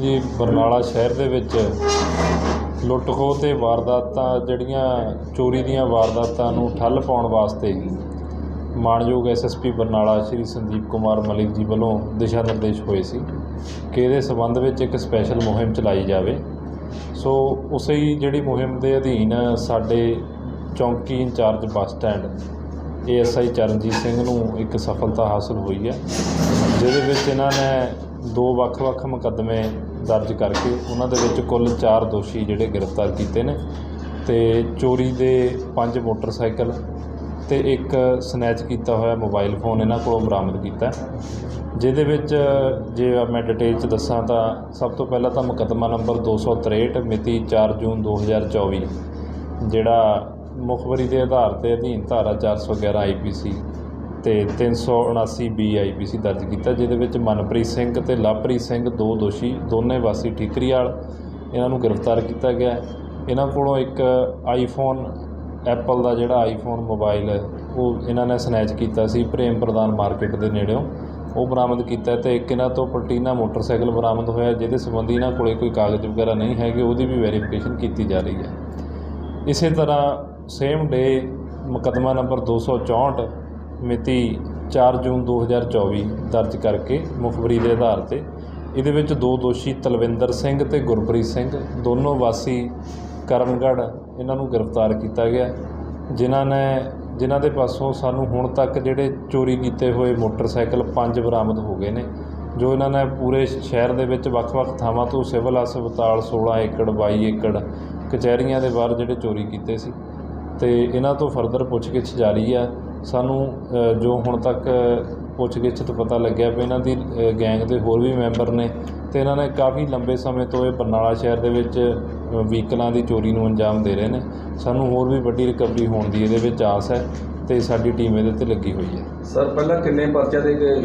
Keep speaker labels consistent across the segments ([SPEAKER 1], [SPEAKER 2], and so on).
[SPEAKER 1] ਜੀ, ਬਰਨਾਲਾ ਸ਼ਹਿਰ ਦੇ ਵਿੱਚ ਲੁੱਟ ਖੋਹ ਤੇ ਵਾਰਦਾਤਾਂ, ਜਿਹੜੀਆਂ ਚੋਰੀ ਦੀਆਂ ਵਾਰਦਾਤਾਂ ਨੂੰ ਠੱਲ ਪਾਉਣ ਵਾਸਤੇ ਮਾਣਯੋਗ ਐਸਐਸਪੀ ਬਰਨਾਲਾ ਸ਼੍ਰੀ ਸੰਦੀਪ ਕੁਮਾਰ ਮਲਿਕ ਜੀ ਵੱਲੋਂ ਦਿਸ਼ਾ ਨਿਰਦੇਸ਼ ਹੋਏ ਸੀ ਕਿ ਇਹਦੇ ਸਬੰਧ ਵਿੱਚ ਇੱਕ ਸਪੈਸ਼ਲ ਮੁਹਿੰਮ ਚਲਾਈ ਜਾਵੇ। ਸੋ ਉਸੇ ਹੀ ਜਿਹੜੀ ਮੁਹਿੰਮ ਦੇ ਅਧੀਨ ਸਾਡੇ ਚੌਂਕੀ incharge bus stand ASI Charanjit Singh ਨੂੰ ਇੱਕ ਸਫਲਤਾ ਹਾਸਲ ਹੋਈ ਹੈ, ਜਿਹਦੇ ਵਿੱਚ ਇਹਨਾਂ ਨੇ ਦੋ ਵੱਖ-ਵੱਖ ਮੁਕੱਦਮੇ ਦਰਜ ਕਰਕੇ ਉਹਨਾਂ ਦੇ ਵਿੱਚ ਕੁੱਲ 4 ਦੋਸ਼ੀ ਜਿਹੜੇ ਗ੍ਰਿਫਤਾਰ ਕੀਤੇ ਨੇ ਤੇ ਚੋਰੀ ਦੇ 5 ਮੋਟਰਸਾਈਕਲ ਤੇ ਇੱਕ ਸਨੈਚ ਕੀਤਾ ਹੋਇਆ ਮੋਬਾਈਲ ਫੋਨ ਇਹਨਾਂ ਕੋਲੋਂ ਬਰਾਮਦ ਕੀਤਾ। ਜਿਹਦੇ ਵਿੱਚ ਜੇ ਮੈਂ ਡਿਟੇਲ ਚ ਦੱਸਾਂ ਤਾਂ ਸਭ ਤੋਂ ਪਹਿਲਾਂ ਤਾਂ ਮੁਕੱਦਮਾ ਨੰਬਰ 263 ਮਿਤੀ 4 ਜੂਨ 2024 ਜਿਹੜਾ ਮੁਖਬਰੀ ਦੇ ਆਧਾਰ ਤੇ ਅਧੀਨ ਧਾਰਾ 411 ਆਈਪੀਸੀ ਤੇ 379 ਬੀ ਆਈਪੀਸੀ ਦਰਜ ਕੀਤਾ, ਜਿਹਦੇ ਵਿੱਚ ਮਨਪ੍ਰੀਤ ਸਿੰਘ ਤੇ ਲਵਪ੍ਰੀਤ ਸਿੰਘ, ਦੋ ਦੋਸ਼ੀ, ਦੋਨੇ ਵਾਸੀ ਠੀਕਰੀਵਾਲ ਇਹਨਾਂ ਨੂੰ ਗ੍ਰਿਫਤਾਰ ਕੀਤਾ ਗਿਆ। ਇਹਨਾਂ ਕੋਲੋਂ ਇੱਕ ਆਈਫੋਨ, ਐਪਲ ਦਾ ਜਿਹੜਾ ਆਈਫੋਨ ਮੋਬਾਈਲ ਹੈ, ਉਹ ਇਹਨਾਂ ਨੇ ਸਨੈਚ ਕੀਤਾ ਸੀ, ਪ੍ਰੇਮ ਪ੍ਰਦਾਨ ਮਾਰਕੀਟ ਦੇ ਨੇੜਿਓਂ। ਉਹ ਬਰਾਮਦ ਕੀਤਾ ਹੈ ਤੇ ਇੱਕ ਇਹਨਾਂ ਤੋਂ ਪਲਟੀਨਾ ਮੋਟਰਸਾਈਕਲ ਬਰਾਮਦ ਹੋਇਆ, ਜਿਹਦੇ ਸੰਬੰਧੀ ਇਹਨਾਂ ਕੋਲੇ ਕੋਈ ਕਾਗਜ਼ ਵਗੈਰਾ ਨਹੀਂ ਹੈਗੇ, ਉਹਦੀ ਵੀ ਵੈਰੀਫਿਕੇਸ਼ਨ ਕੀਤੀ ਜਾ ਰਹੀ ਹੈ। ਇਸੇ ਤਰ੍ਹਾਂ ਸੇਮ ਡੇ ਮੁਕੱਦਮਾ ਨੰਬਰ 264 ਮਿਤੀ 4 ਜੂਨ 2024 ਦਰਜ ਕਰਕੇ ਮੁਖਬਰੀ ਦੇ ਆਧਾਰ ਤੇ ਇਹਦੇ ਵਿੱਚ ਦੋ ਦੋਸ਼ੀ ਤਲਵਿੰਦਰ ਸਿੰਘ ਤੇ ਗੁਰਪ੍ਰੀਤ ਸਿੰਘ, ਦੋਨੋਂ ਵਾਸੀ ਕਰਮਗੜ੍ਹ ਇਹਨਾਂ ਨੂੰ ਗ੍ਰਿਫਤਾਰ ਕੀਤਾ ਗਿਆ, ਜਿਨ੍ਹਾਂ ਨੇ, ਜਿਨ੍ਹਾਂ ਦੇ ਪਾਸੋਂ ਸਾਨੂੰ ਹੁਣ ਤੱਕ ਜਿਹੜੇ ਚੋਰੀ ਕੀਤੇ ਹੋਏ ਮੋਟਰਸਾਈਕਲ ਪੰਜ ਬਰਾਮਦ ਹੋ ਗਏ ਨੇ, ਜੋ ਇਹਨਾਂ ਨੇ ਪੂਰੇ ਸ਼ਹਿਰ ਦੇ ਵਿੱਚ ਵੱਖ-ਵੱਖ ਥਾਵਾਂ ਤੋਂ ਸਿਵਲ ਹਸਪਤਾਲ 16 ਏਕੜ 22 ਏਕੜ ਕਚਹਿਰੀਆਂ ਦੇ ਬਾਹਰ ਜਿਹੜੇ ਚੋਰੀ ਕੀਤੇ ਸੀ। ਤੇ ਇਹਨਾਂ ਤੋਂ ਫਰਦਰ ਪੁੱਛਗਿੱਛ ਜਾਰੀ ਆ ਸਾਨੂੰ ਜੋ ਹੁਣ ਤੱਕ ਪੁੱਛਗਿੱਛ ਤੋਂ ਪਤਾ ਲੱਗਿਆ ਵੀ ਇਹਨਾਂ ਦੀ ਗੈਂਗ ਦੇ ਹੋਰ ਵੀ ਮੈਂਬਰ ਨੇ ਤੇ ਇਹਨਾਂ ਨੇ ਕਾਫੀ ਲੰਬੇ ਸਮੇਂ ਤੋਂ ਇਹ ਬਰਨਾਲਾ ਸ਼ਹਿਰ ਦੇ ਵਿੱਚ ਵਹੀਕਲਾਂ ਦੀ ਚੋਰੀ ਨੂੰ ਅੰਜਾਮ ਦੇ ਰਹੇ ਨੇ। ਸਾਨੂੰ ਹੋਰ ਵੀ ਵੱਡੀ ਰਿਕਵਰੀ ਹੋਣ ਦੀ ਇਹਦੇ ਵਿੱਚ ਆਸ ਹੈ ਤੇ ਸਾਡੀ ਟੀਮ ਇਹਦੇ ਤੇ ਲੱਗੀ ਹੋਈ ਹੈ।
[SPEAKER 2] ਸਰ ਪਹਿਲਾਂ ਕਿੰਨੇ ਪਰਚੇ ਦੇ ਗਏ?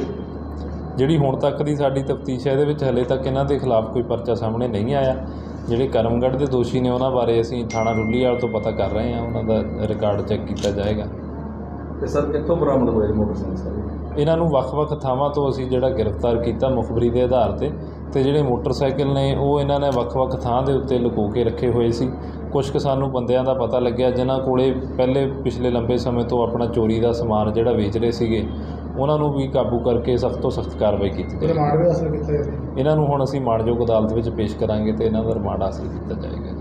[SPEAKER 1] ਜਿਹੜੀ ਹੁਣ ਤੱਕ ਦੀ ਸਾਡੀ ਤਫਤੀਸ਼ ਹੈ ਇਹਦੇ ਵਿੱਚ ਹਲੇ ਤੱਕ ਇਹਨਾਂ ਦੇ ਖਿਲਾਫ ਕੋਈ ਪਰਚਾ ਸਾਹਮਣੇ ਨਹੀਂ ਆਇਆ। ਜਿਹੜੇ ਕਰਮਗੜ੍ਹ ਦੇ ਦੋਸ਼ੀ ਨੇ ਉਹਨਾਂ ਬਾਰੇ ਅਸੀਂ ਥਾਣਾ ਰੁੱਲੀਵਾਲ ਤੋਂ ਪਤਾ ਕਰ ਰਹੇ ਹਾਂ ਉਹਨਾਂ ਦਾ ਰਿਕਾਰਡ ਚੈੱਕ ਕੀਤਾ ਜਾਏਗਾ।
[SPEAKER 2] ਤੇ ਸਰ ਕਿੱਥੋਂ ਬਰਾਮਦ ਹੋਏ ਮੋਟਰਸਾਈਕਲ ਸਰ?
[SPEAKER 1] ਇਹਨਾਂ ਨੂੰ ਵੱਖ-ਵੱਖ ਥਾਵਾਂ ਤੋਂ ਅਸੀਂ ਜਿਹੜਾ ਗ੍ਰਿਫਤਾਰ ਕੀਤਾ ਮੁਖਬਰੀ ਦੇ ਆਧਾਰ ਤੇ ਤੇ ਜਿਹੜੇ ਮੋਟਰਸਾਈਕਲ ਨੇ ਉਹ ਇਹਨਾਂ ਨੇ ਵੱਖ-ਵੱਖ ਥਾਂ ਦੇ ਉੱਤੇ ਲੁਕੋ ਕੇ ਰੱਖੇ ਹੋਏ ਸੀ। ਕੁਝ ਕੁ ਸਾਨੂੰ ਬੰਦਿਆਂ ਦਾ ਪਤਾ ਲੱਗਿਆ ਜਿਨ੍ਹਾਂ ਕੋਲੇ ਪਹਿਲੇ ਪਿਛਲੇ ਲੰਬੇ ਸਮੇਂ ਤੋਂ ਆਪਣਾ ਚੋਰੀ ਦਾ ਸਮਾਨ ਜਿਹੜਾ ਵੇਚ ਰਹੇ ਸੀਗੇ ਉਹਨਾਂ ਨੂੰ ਵੀ ਕਾਬੂ ਕਰਕੇ ਸਖਤ ਤੋਂ ਸਖਤ ਕਾਰਵਾਈ ਕੀਤੀ ਜਾਏਗੀ।
[SPEAKER 3] ਰਿਮਾਂਡ ਵੀ ਹਾਸਲ ਕੀਤਾ
[SPEAKER 1] ਇਹਨਾਂ ਨੂੰ ਹੁਣ ਅਸੀਂ ਮਾਣਯੋਗ ਅਦਾਲਤ ਵਿੱਚ ਪੇਸ਼ ਕਰਾਂਗੇ ਤੇ ਇਹਨਾਂ ਦਾ ਰਿਮਾਂਡ ਹਾਸਲ ਕੀਤਾ ਜਾਏਗਾ